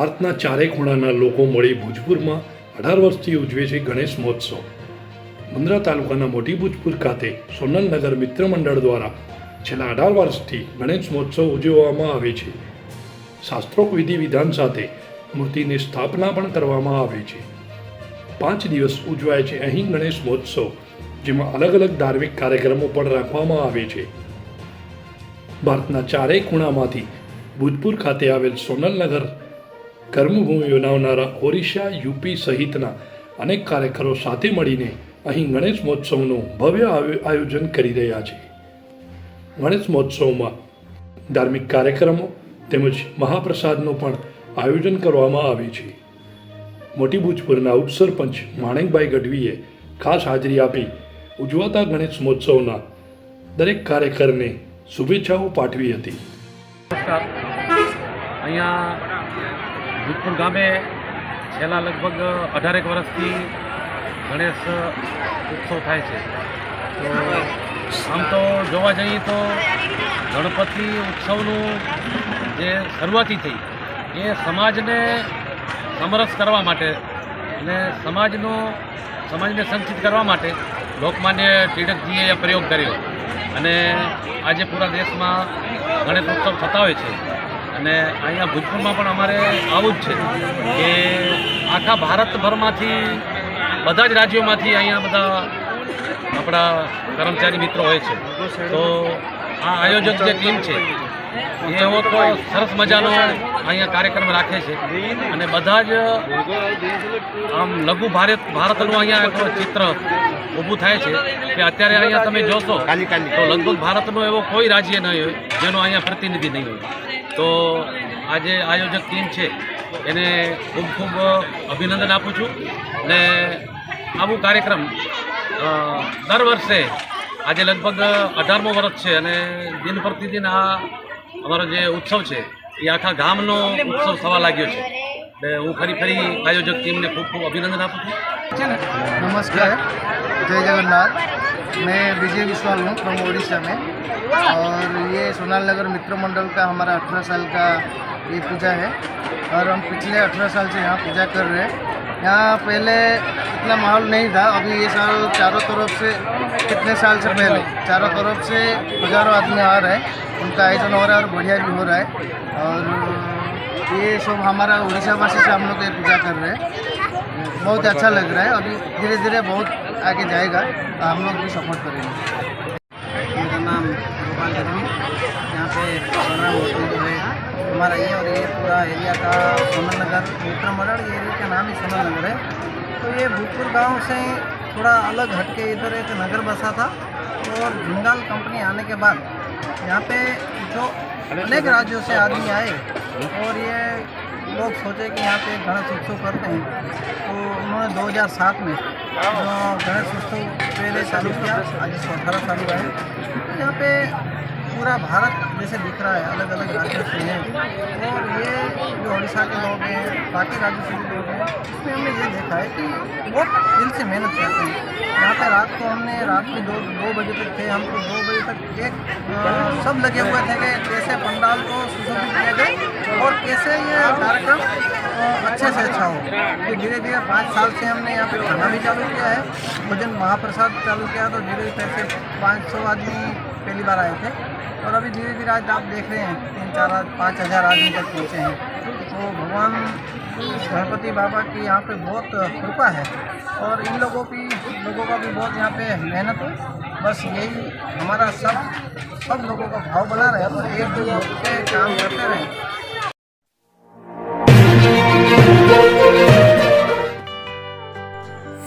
ભારતના ચારે ખૂણાના લોકો મળી ભુજપુરમાં અઢાર વર્ષથી ઉજવે છે ગણેશ મહોત્સવ. મુન્દ્રા તાલુકાના મોટી ભુજપુર ખાતે સોનલનગર મિત્ર મંડળ દ્વારા છેલ્લા અઢાર વર્ષથી ગણેશ મહોત્સવ ઉજવવામાં આવે છે. શાસ્ત્રોક વિધિ વિધાન સાથે મૂર્તિની સ્થાપના પણ કરવામાં આવે છે. પાંચ દિવસ ઉજવાય છે અહીં ગણેશ મહોત્સવ, જેમાં અલગ અલગ ધાર્મિક કાર્યક્રમો પણ રાખવામાં આવે છે. ભારતના ચારેય ખૂણામાંથી ભૂજપુર ખાતે આવેલ સોનલનગર કર્મભૂમિ બનાવનારા ઓરિસ્સા, યુપી સહિતના અનેક કાર્યકરો સાથે મળીને અહીં ગણેશ મહોત્સવનું ભવ્ય આયો- આયોજન કરી રહ્યા છે. ગણેશ મહોત્સવમાં ધાર્મિક કાર્યક્રમો તેમજ મહાપ્રસાદનું પણ આયોજન કરવામાં આવે છે. મોટી ભૂજપુરના ઉપસરપંચ માણેકભાઈ ગઢવીએ ખાસ હાજરી આપી ઉજવાતા ગણેશ મહોત્સવના દરેક કાર્યકરને શુભેચ્છાઓ પાઠવી હતી. અહીંયા ભૂતપુર ગામે છેલ્લા લગભગ અઢારેક વર્ષથી ગણેશ ઉત્સવ થાય છે. તો આમ તો જોવા જઈએ તો ગણપતિ ઉત્સવનું જે શરૂઆતી થઈ એ સમાજને સમરસ કરવા માટે અને સમાજનો સમાજને સંચિત કરવા માટે લોકમાન્ય ટીડકજીએ પ્રયોગ કર્યો. અને આજે પૂરા દેશમાં ગણેશ ઉત્સવ થતા હોય છે. અને અહીંયા ભૂજપુરમાં પણ અમારે આવું જ છે કે આખા ભારતભરમાંથી, બધા જ રાજ્યોમાંથી અહીંયા બધા આપણા કર્મચારી મિત્રો હોય છે. તો આ આયોજક જે ટીમ છે એવો તો સરસ મજાનો અહીંયા કાર્યક્રમ રાખે છે. અને બધા જ આમ લઘુ ભારત, ભારતનું અહીંયા એક ચિત્ર ઊભું થાય છે કે અત્યારે અહીંયા તમે જોશો, તો લગભગ ભારતનો એવો કોઈ રાજ્ય નહીં હોય, જેનો અહીંયા પ્રતિનિધિ નહીં હોય. તો આજે આયોજક ટીમ છે. એને ખૂબ ખૂબ અભિનંદન આપું છું ને આવું કાર્યક્રમ દર વર્ષે આજે લગભગ અઢારમો વર્ષ છે અને દિન પ્રતિદિન આ અમારો જે ઉત્સવ છે એ આખા ગામનો ઉત્સવ થવા લાગ્યો છે. એટલે હું ફરી ફરી આયોજક ટીમને ખૂબ ખૂબ અભિનંદન આપું છું. નમસ્કાર. જય જગન્નાથ. मैं विजय विश्वाल हूँ फ्रॉम उड़ीसा में। और ये सोनाल नगर मित्र मंडल का हमारा अठारह साल का ये पूजा है। और हम पिछले अठारह साल से यहाँ पूजा कर रहे हैं। यहाँ पहले इतना माहौल नहीं था, अभी ये साल चारों तरफ़ से, कितने साल से पहले, चारों तरफ़ से हज़ारों आदमी आ रहे हैं। उनका आयोजन हो रहा है और बढ़िया भी हो रहा है। और ये सब हमारा उड़ीसा वासी से हम लोग ये पूजा कर रहे हैं। बहुत अच्छा लग रहा है। अभी धीरे धीरे बहुत आगे जाएगा तो हम लोग भी सपोर्ट करेंगे। मेरा नाम गोपाल गढ़वी यहाँ पे प्रोग्राम होटल जो है, हमारा ये और ये पूरा एरिया का सोनल नगर मंडल ये एरिया का नाम ही सोनल नगर है। तो ये भूतपुर गाँव से थोड़ा अलग हटके इधर एक नगर बसा था और जिंदाल कंपनी आने के बाद यहाँ पे जो अनेक राज्यों से आदमी आए और ये लोग सोचे कि यहाँ पे गणेश उत्सव करते हैं तो उन्होंने 2007 में जो गणेश उत्सव पहले चालू किया आज इसको अठारह साल हुआ है तो यहाँ पे पूरा भारत जैसे दिख रहा है अलग अलग राज्यों से हैं। और ये जो उड़ीसा के लोग हैं, बाकी राज्यों से लोग हैं, इसमें हमने ये देखा है कि बहुत दिल से मेहनत करते हैं। यहाँ पे रात को हमने, रात के दो दो बजे तक थे हम तो दो बजे तक एक सब लगे हुए थे कि कैसे पंडाल को सुशोभित किया जाए और कैसे ये कार्यक्रम अच्छे से अच्छा हो। तो धीरे धीरे पाँच साल से हमने यहाँ पे खाना भी चालू किया है। भोजन महाप्रसाद चालू किया तो धीरे धीरे से पाँच सौ आदमी पहली बार आए थे। और अभी धीरे धीरे आज आप देख रहे हैं, तीन, चार, पाँच हज़ार आदमी तक पहुँचे हैं। तो भगवान गणपति बाबा की यहाँ पे बहुत कृपा है। और इन लोगों की, लोगों का भी बहुत यहाँ पे मेहनत है। बस यही हमारा सब सब लोगों का भाव बना रहे और एकजुट होकर काम करते रहें।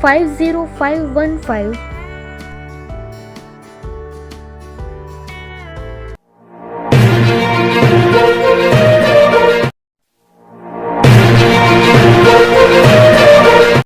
50515